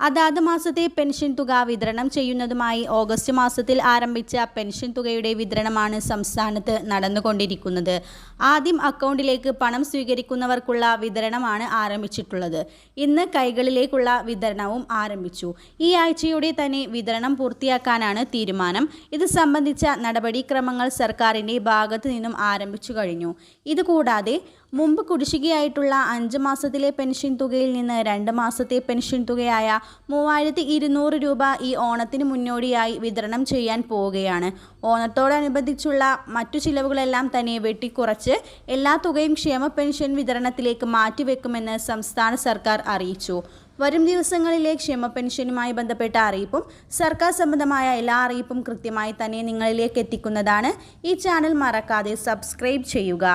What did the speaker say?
അതാത് മാസത്തെ പെൻഷൻ തുക വിതരണം ചെയ്യുന്നതുമായി ഓഗസ്റ്റ് മാസത്തിൽ ആരംഭിച്ച പെൻഷൻ തുകയുടെ വിതരണമാണ് സംസ്ഥാനത്ത് നടന്നുകൊണ്ടിരിക്കുന്നത്. ആദ്യം അക്കൗണ്ടിലേക്ക് പണം സ്വീകരിക്കുന്നവർക്കുള്ള വിതരണമാണ് ആരംഭിച്ചിട്ടുള്ളത്. ഇന്ന് കൈകളിലേക്കുള്ള വിതരണവും ആരംഭിച്ചു. ഈ ആഴ്ചയോടെ തന്നെ വിതരണം പൂർത്തിയാക്കാനാണ് തീരുമാനം. ഇത് സംബന്ധിച്ച നടപടിക്രമങ്ങൾ സർക്കാരിന്റെ ഭാഗത്തു നിന്നും ആരംഭിച്ചു കഴിഞ്ഞു. ഇതുകൂടാതെ മുമ്പ് കുടിശ്ശികയായിട്ടുള്ള അഞ്ച് മാസത്തിലെ പെൻഷൻ തുകയിൽ നിന്ന് രണ്ട് മാസത്തെ പെൻഷൻ തുകയായ മൂവായിരത്തി ഇരുന്നൂറ് രൂപ ഈ ഓണത്തിന് മുന്നോടിയായി വിതരണം ചെയ്യാൻ പോവുകയാണ്. ഓണത്തോടനുബന്ധിച്ചുള്ള മറ്റു ചിലവുകളെല്ലാം തന്നെ വെട്ടിക്കുറച്ച് എല്ലാ തുകയും ക്ഷേമ പെൻഷൻ വിതരണത്തിലേക്ക് മാറ്റിവെക്കുമെന്ന് സംസ്ഥാന സർക്കാർ അറിയിച്ചു. വരും ദിവസങ്ങളിലെ ക്ഷേമ പെൻഷനുമായി ബന്ധപ്പെട്ട അറിയിപ്പും സർക്കാർ സംബന്ധമായ എല്ലാ അറിയിപ്പും കൃത്യമായി തന്നെ നിങ്ങളിലേക്ക് എത്തിക്കുന്നതാണ്. ഈ ചാനൽ മറക്കാതെ സബ്സ്ക്രൈബ് ചെയ്യുക.